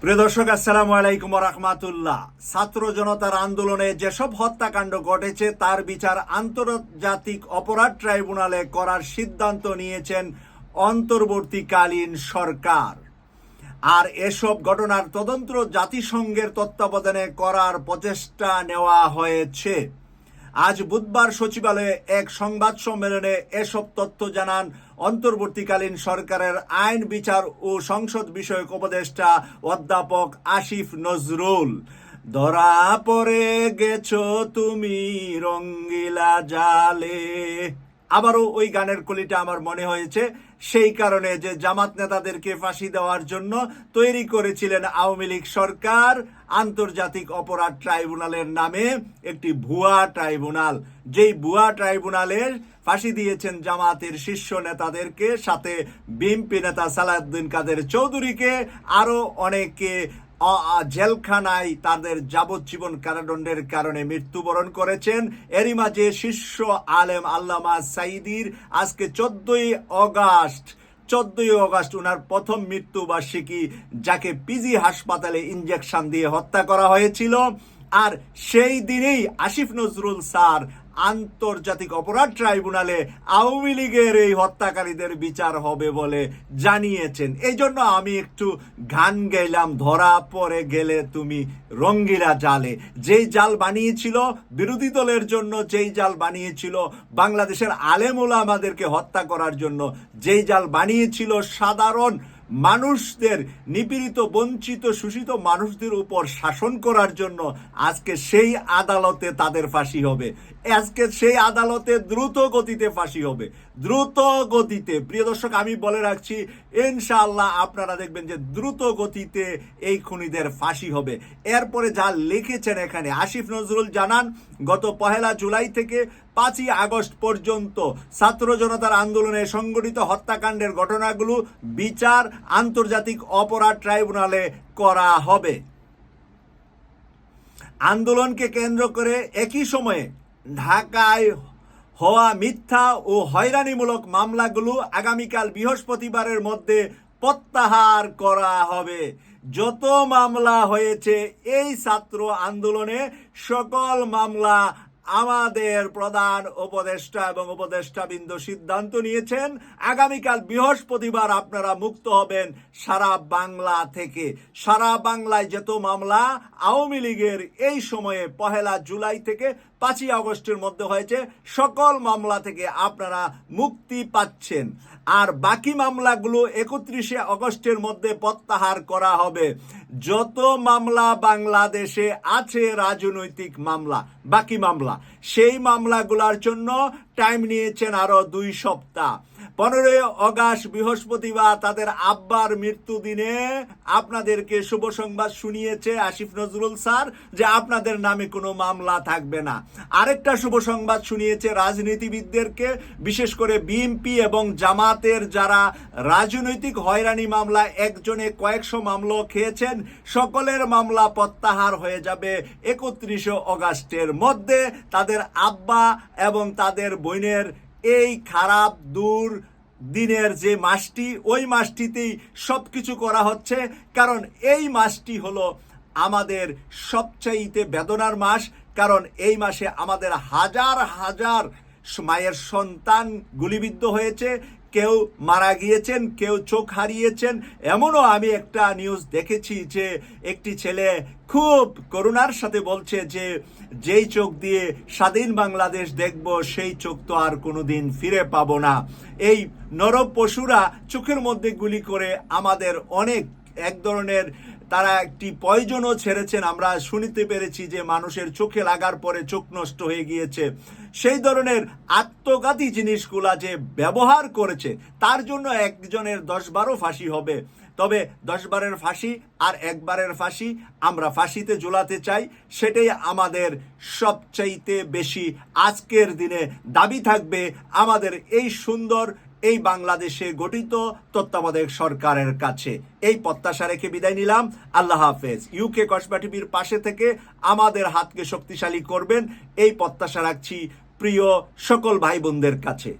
প্রিয় দর্শক, আসসালামু আলাইকুম রহমাতুল্লাহ। ছাত্র জনতার আন্দোলনে যেসব হত্যাকাণ্ড ঘটেছে, তার বিচার আন্তর্জাতিক অপরাধ ট্রাইব্যুনালে করার সিদ্ধান্ত নিয়েছেন অন্তর্বর্তীকালীন সরকার। আর এসব ঘটনার তদন্ত জাতিসংঘের তত্ত্বাবধানে করার প্রচেষ্টা নেওয়া হয়েছে। আজ বুধবার সচিবালয়ে এক সংবাদ সম্মেলনে এসব তথ্য জানান অন্তর্বর্তীকালীন সরকারের আইন, বিচার ও সংসদ বিষয়ক উপদেষ্টা অধ্যাপক আসিফ নজরুল। ধরা পড়ে গেছো তুমি রঙ্গিলা জালে। আবারও ওই গানের কলিটা আমার মনে হয়েছে, সেই কারণে যে জামাত নেতাদেরকে ফাঁসি দেওয়ার জন্য তৈরি করেছিলেন আওয়ামী লীগ সরকার, আন্তর্জাতিক অপরাধ ট্রাইব্যুনালের নামে একটি ভুয়া ট্রাইব্যুনাল। যেই ভুয়া ট্রাইব্যুনালের ফাঁসি দিয়েছেন জামাতের শীর্ষ নেতাদেরকে। সাথে বিএনপি নেতা সালাউদ্দিন কাদের চৌধুরীকে। আরও অনেকে জেলখানায় তাদের যাবজ্জীবন কারাদণ্ডের কারণে মৃত্যুবরণ করেছেন। এরই মাঝে শীর্ষ আলেম আল্লামা সাইদির আজকে চোদ্দই অগাস্ট চোদ্দই অগাস্ট ওনার প্রথম মৃত্যুবার্ষিকী, যাকে পিজি হাসপাতালে ইঞ্জেকশন দিয়ে হত্যা করা হয়েছিল। আর সেই দিনেই আসিফ নজরুল স্যার আন্তর্জাতিক অপরাধ ট্রাইব্যুনালে আওয়ামী লীগের এই হত্যাকারীদের বিচার হবে বলে জানিয়েছেন। এই জন্য আমি একটু গান গেলাম ধরা পড়ে গেলে তুমি রঙ্গিলা জালে। যেই জাল বানিয়েছিল, বিরোধী দলের জন্য যেই জাল বানিয়েছিল, বাংলাদেশের আলেমুলা আমাদেরকে হত্যা করার জন্য যেই জাল বানিয়েছিল সাধারণ মানুষদের, নিপীড়িত, বঞ্চিত, শোষিত মানুষদের উপর শাসন করার জন্য আজকে সেই আদালতে তাদের ফাঁসি হবে। আজকে সেই আদালতে দ্রুত গতিতে ফাঁসি হবে। দ্রুত গতিতে। প্রিয় দর্শক, আমি বলে রাখছি, ইনশাআল্লাহ আপনারা দেখবেন যে দ্রুত গতিতে এই খুনিদের ফাঁসি হবে। এরপরে যা লিখেছেন এখানে, আসিফ নজরুল জানান, গত পহেলা জুলাই থেকে পাঁচই আগস্ট পর্যন্ত ছাত্র জনতার আন্দোলনে সংগঠিত হত্যাকাণ্ডের ঘটনাগুলো বিচার, আন্তর্জাতিক অপরাধ ট্রাইব্যুনালে করা হবে। আন্দোলনকে কেন্দ্র করে একই সময়ে ঢাকায় হওয়া মিথ্যা ও হয়রানিমূলক মামলাগুলো আগামীকাল বৃহস্পতিবারের মধ্যে প্রত্যাহার করা হবে। যত মামলা হয়েছে, এই ছাত্র আন্দোলনে সকল মামলা আমাদের প্রধান উপদেষ্টা এবং উপদেষ্টা বৃন্দ সিদ্ধান্ত নিয়েছেন, আগামীকাল বৃহস্পতিবার আপনারা মুক্ত হবেন সারা বাংলা থেকে। সারা বাংলায় যেত মামলা আওয়ামী লীগের এই সময়ে পহেলা জুলাই থেকে পাঁচই আগস্টের মধ্যে হয়েছে। সকল মামলা থেকে আপনারা মুক্তি পাচ্ছেন। আর বাকি মামলাগুলো একত্রিশে আগস্টের মধ্যে প্রত্যাহার করা হবে। যত মামলা বাংলাদেশে আছে রাজনৈতিক মামলা, বাকি মামলা, সেই মামলাগুলোর জন্য টাইম নিয়েছেন আরও দুই সপ্তাহ। পনেরোই অগাস্ট বৃহস্পতিবার তাদের আব্বার মৃত্যু দিনে আপনাদেরকে শুভ সংবাদ শুনিয়েছে আসিফ নজরুল স্যার যে আপনাদের নামে কোনো মামলা থাকবে না। আরেকটা শুভ সংবাদ শুনিয়েছে রাজনীতিবিদদেরকে, বিশেষ করে বিএনপি এবং জামাতের যারা রাজনৈতিক হয়রানি মামলা, একজনে কয়েকশো মামলা খেয়েছেন, সকলের মামলা প্রত্যাহার হয়ে যাবে একত্রিশে অগাস্টের মধ্যে। তাদের আব্বা এবং তাদের বোনের এই খারাপ দূর দিনের যে মাসটি, ওই মাসটিতেই সব কিছু করা হচ্ছে। কারণ এই মাসটি হলো আমাদের সবচাইতে বেদনার মাস। কারণ এই মাসে আমাদের হাজার হাজার মায়ের সন্তান গুলিবিদ্ধ হয়েছে। কেউ মারা গিয়েছেন, কেউ চোখ হারিয়েছেন। এমনও আমি একটা নিউজ দেখেছি যে একটি ছেলে খুব করুণার সাথে বলছে যে, যেই চোখ দিয়ে স্বাধীন বাংলাদেশ দেখব, সেই চোখ তো আর কোনোদিন ফিরে পাব না। এই নরব পশুরা চোখের মধ্যে গুলি করে আমাদের অনেক এক ধরনের তারা একটি পয়জনও ছেড়েছেন। আমরা শুনিতে পেরেছি যে মানুষের চোখে লাগার পরে চোখ নষ্ট হয়ে গিয়েছে। সেই ধরনের আত্মঘাতী জিনিসগুলা যে ব্যবহার করেছে, তার জন্য একজনের দশ বারো ফাঁসি হবে। তবে দশ বারের ফাঁসি আর একবারের ফাঁসি আমরা ফাঁসিতে ঝুলাতে চাই, সেটাই আমাদের সবচাইতে বেশি আজকের দিনে দাবি থাকবে। আমাদের এই সুন্দর এই বাংলাদেশে গঠিত তত্ত্বাবধায়ক সরকারের কাছে। এই প্রত্যাশা রেখে বিদায় নিলাম। আল্লাহ হাফেজ। ইউকে কসবা টিভির পাশে থেকে আমাদের হাতকে শক্তিশালী করবেন। এই প্রত্যাশা রাখছি প্রিয় সকল ভাই বোনদের কাছে।